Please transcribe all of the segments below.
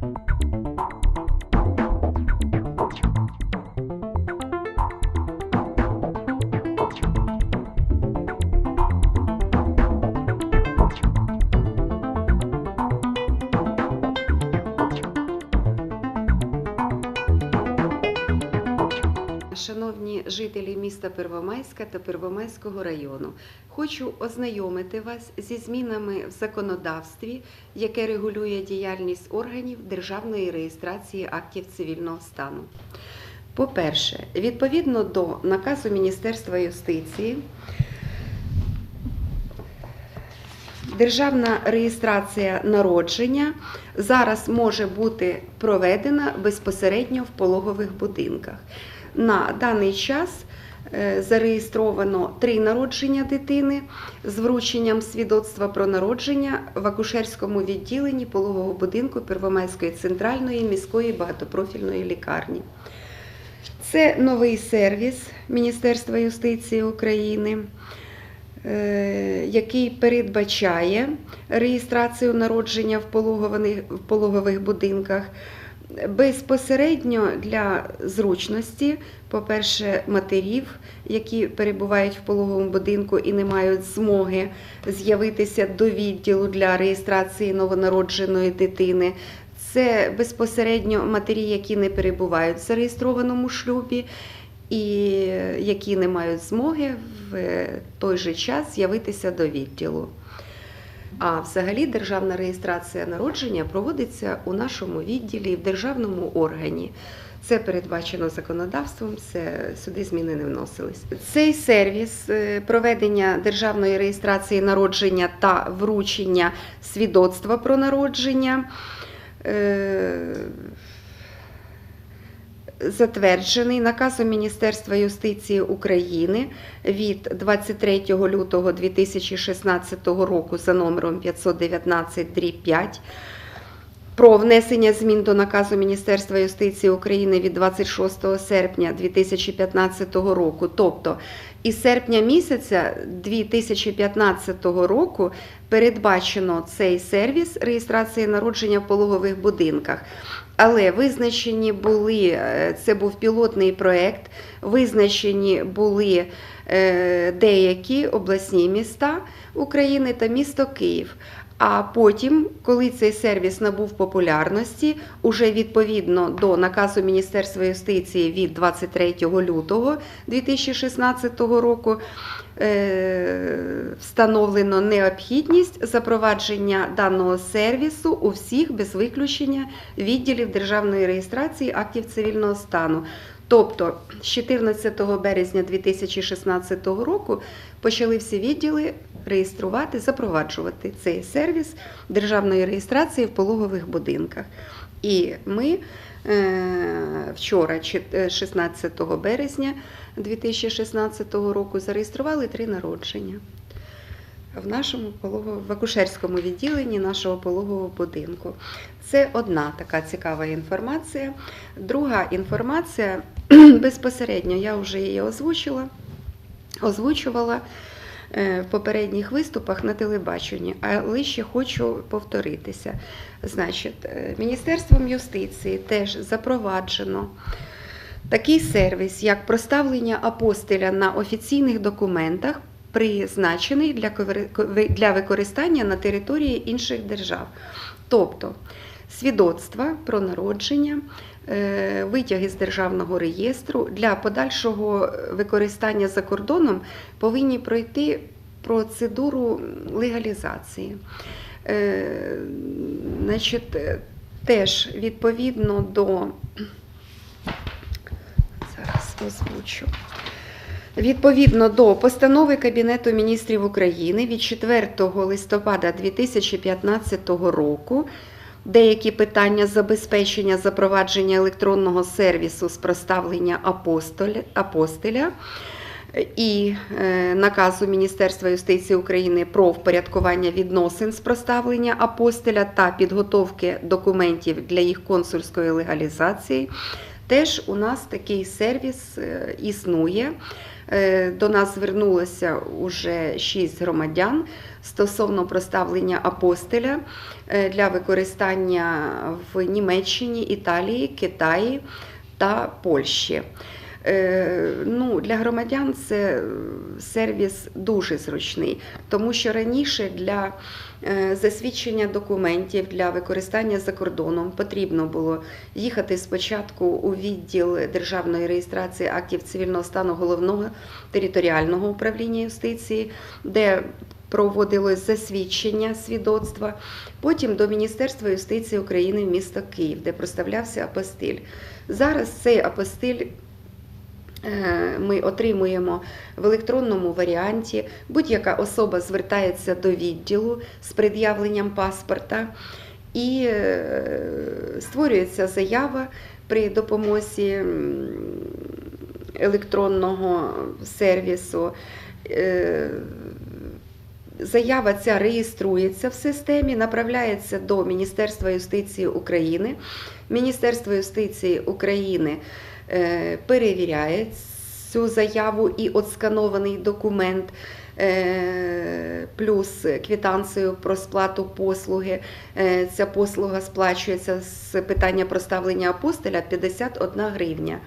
Thank you Шановні жителі міста Первомайська та Первомайського району, хочу ознайомити вас зі змінами в законодавстві, яке регулює діяльність органів державної реєстрації актів цивільного стану. По-перше, відповідно до наказу Міністерства юстиції, Державна реєстрація народження зараз може бути проведена безпосередньо в пологових будинках. На даний час е, зареєстровано три народження дитини з врученням свідоцтва про народження в акушерському відділенні пологового будинку Первомайської центральної міської багатопрофільної лікарні. Це новий сервіс Міністерства юстиції України, е, який передбачає реєстрацію народження в пологових будинках. Безпосередньо для зручності, по-перше, матерів, які перебувають в пологовому будинку і не мають змоги з'явитися до відділу для реєстрації новонародженої дитини. Це безпосередньо матері, які не перебувають в зареєстрованому шлюбі і які не мають змоги в той же час з'явитися до відділу. А взагалі державна реєстрація народження проводиться у нашому відділі в державному органі. Це передбачено законодавством, це сюди зміни не вносились. Цей сервіс е, проведення державної реєстрації народження та вручення свідоцтва про народження. Затверджений наказом Міністерства юстиції України від 23 лютого 2016 року за номером 519 5 про внесення змін до наказу Міністерства юстиції України від 26 серпня 2015 року. Тобто із серпня місяця 2015 року передбачено цей сервіс реєстрації народження в пологових будинках. Але визначені були, е, це був пілотний проєкт, визначені були е, деякі обласні міста України та місто Київ. А потім, коли цей сервіс набув популярності, уже відповідно до наказу Міністерства юстиції від 23 лютого 2016 року, е, встановлено необхідність запровадження даного сервісу у всіх без виключення відділів державної реєстрації актів цивільного стану. Тобто з 14 березня 2016 року почали всі відділи реєструвати, запроваджувати цей сервіс державної реєстрації в пологових будинках. І ми е, вчора, е, 16 березня 2016 року, зареєстрували три народження в нашому пологовому, в акушерському відділенні нашого пологового будинку. Це одна така цікава інформація. Друга інформація безпосередньо я вже її озвучила, озвучувала е, в попередніх виступах на телебаченні, але ще хочу повторитися. Значить, е, Міністерством юстиції теж запроваджено такий сервіс, як проставлення апостиля на офіційних документах, призначений для використання на території інших держав. Тобто свідоцтва про народження, е, витяги з державного реєстру для подальшого використання за кордоном повинні пройти процедуру легалізації. Е, Значить, е, теж відповідно до зараз озвучу. Відповідно до постанови Кабінету міністрів України від 4 листопада 2015 року деякі питання забезпечення запровадження електронного сервісу з проставлення апостиля і е, наказу Міністерства юстиції України про впорядкування відносин з проставлення апостиля та підготовки документів для їх консульської легалізації Теж у нас такий сервіс е, існує. Е, До нас звернулося уже шість громадян стосовно проставлення апостиля е, для використання в Німеччині, Італії, Китаї та Польщі. Е, Ну, для громадян це сервіс дуже зручний, тому що раніше для е, засвідчення документів для використання за кордоном потрібно було їхати спочатку у відділ державної реєстрації актів цивільного стану головного територіального управління юстиції, де проводилось засвідчення свідоцтва, потім до Міністерства юстиції України в місто Київ, де проставлявся апостиль. Зараз цей апостиль ми отримуємо в електронному варіанті. Будь-яка особа звертається до відділу з пред'явленням паспорта і е, створюється заява при допомозі електронного сервісу. Е, Заява ця реєструється в системі, направляється до Міністерства юстиції України. Міністерство юстиції України е, перевіряє цю заяву і отсканований документ, е, плюс квітанцію про сплату послуги. Е, Ця послуга сплачується з питання проставлення апостиля 51 гривня.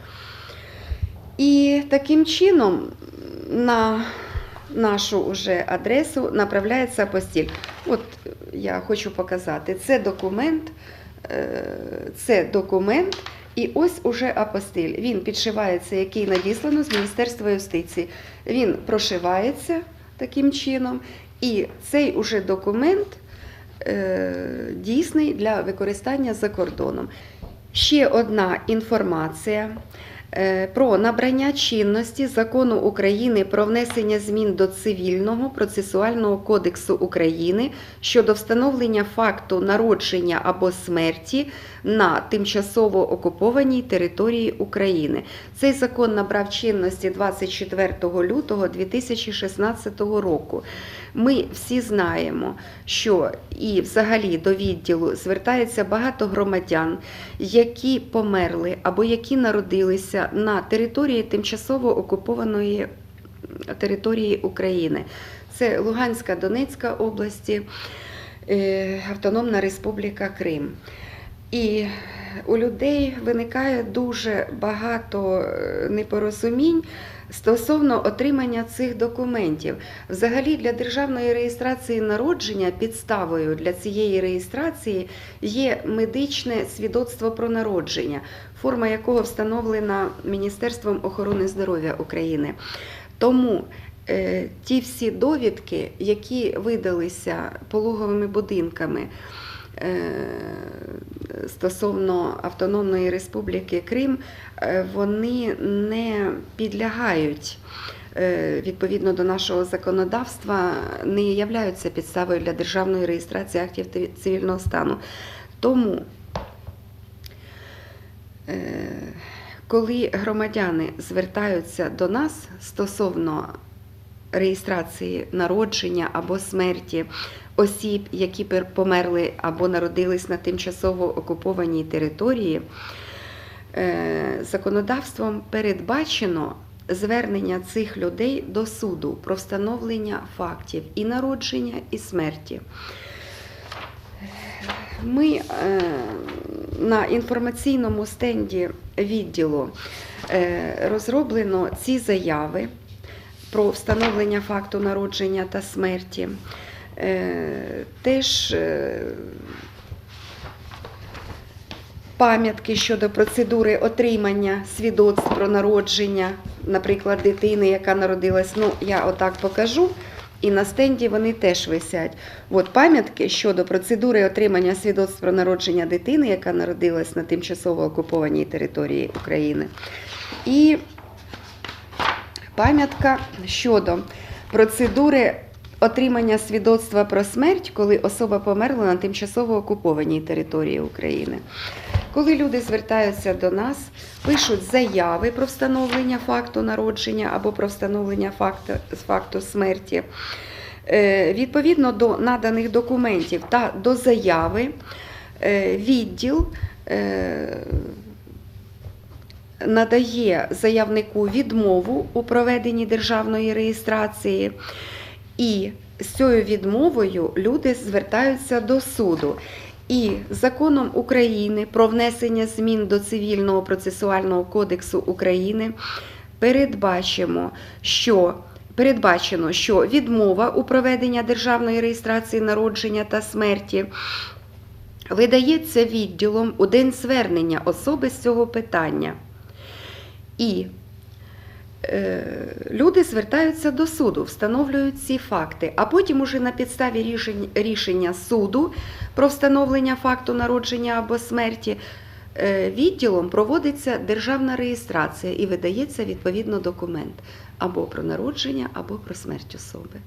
І таким чином на нашу уже адресу направляється апостіль. От я хочу показати. Це документ, е, це документ, і ось уже апостиль. Він підшивається, який надіслано з Міністерства юстиції. Він прошивається таким чином, і цей уже документ е, дійсний для використання за кордоном. Ще одна інформація про набрання чинності закону України про внесення змін до Цивільного процесуального кодексу України щодо встановлення факту народження або смерті на тимчасово окупованій території України. Цей закон набрав чинності 24 лютого 2016 року. Ми всі знаємо, що і взагалі до відділу звертається багато громадян, які померли або які народилися на території тимчасово окупованої території України. Це Луганська, Донецька області, е, Автономна Республіка Крим. І у людей виникає дуже багато е, непорозумінь стосовно отримання цих документів. Взагалі для державної реєстрації народження підставою для цієї реєстрації є медичне свідоцтво про народження, форма якого встановлена Міністерством охорони здоров'я України. Тому е, ті всі довідки, які видалися пологовими будинками, е, стосовно Автономної Республіки Крим, е, вони не підлягають. е, Відповідно до нашого законодавства, не являються підставою для державної реєстрації актів цивільного стану. Тому, е, коли громадяни звертаються до нас стосовно реєстрації народження або смерті осіб, які померли або народились на тимчасово окупованій території, е, законодавством передбачено звернення цих людей до суду про встановлення фактів і народження, і смерті. Ми е, на інформаційному стенді відділу е, розроблено ці заяви про встановлення факту народження та смерті. Е, Теж е, пам'ятки щодо процедури отримання свідоцтв про народження, наприклад, дитини, яка народилась. Ну, я отак покажу. І на стенді вони теж висять. От пам'ятки щодо процедури отримання свідоцтв про народження дитини, яка народилась на тимчасово окупованій території України. І пам'ятка щодо процедури отримання свідоцтва про смерть, коли особа померла на тимчасово окупованій території України. Коли люди звертаються до нас, пишуть заяви про встановлення факту народження або про встановлення факту, факту смерті, е, відповідно до наданих документів та до заяви, е, відділ е, надає заявнику відмову у проведенні державної реєстрації, і з цією відмовою люди звертаються до суду. І законом України про внесення змін до Цивільного процесуального кодексу України передбачимо, що передбачено, що відмова у проведення державної реєстрації народження та смерті видається відділом у день звернення особи з цього питання. І люди звертаються до суду, встановлюють ці факти, а потім уже на підставі рішення суду про встановлення факту народження або смерті е, відділом проводиться державна реєстрація і видається відповідно документ або про народження, або про смерть особи.